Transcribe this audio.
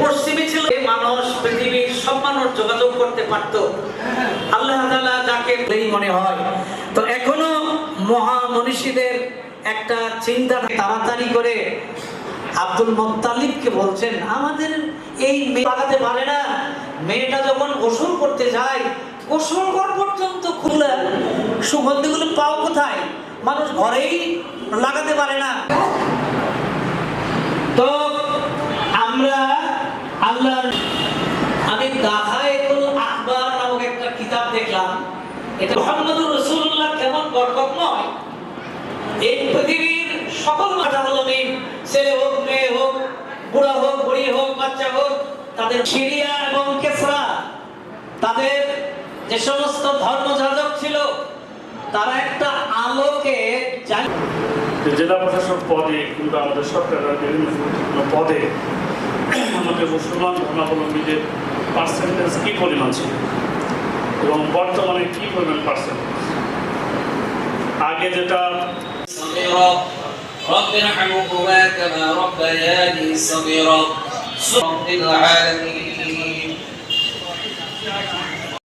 পশ্চিমে ছিল মানুষ পৃথিবীর যোগাযোগ করতে পারত। আল্লাহ তাআলা যাকে মনে হয়। তো এখনও একটা চিন্তা তাড়াতাড়ি করে আব্দুল মোত্তালিবকে বলছেন, আমাদের এই লাগাতে পারে না। মেয়েটা যখন গোসল করতে যায়, গোসল ঘর পর্যন্ত খুলে সুগন্ধিগুলো পাও কোথায়? মানুষ ঘরেই লাগাতে পারে না। এটা নয়। এই পৃথিবীর সকল ছেলে হোক, মেয়ে হোক, বুড়া হোক, বুড়ি হোক, বাচ্চা হোক, তাদের এবং কেসরা, তাদের যে সমস্ত ধর্মযাজক ছিল, তারা একটা আলোকে জেলা প্রশাসক পদে কিংবা আমাদের সরকারের বিভিন্ন পদে আমাদের মুসলমান ধর্মাবলম্বীদের পার্সেন্টেজ কি পরিমাণ ছিল? এবং বর্তমানে কী পরিমাণ পার্সেন্টেজ আগে যেটা صغيرا رب ارحمهما كما ربياني صغيرا رب العالمين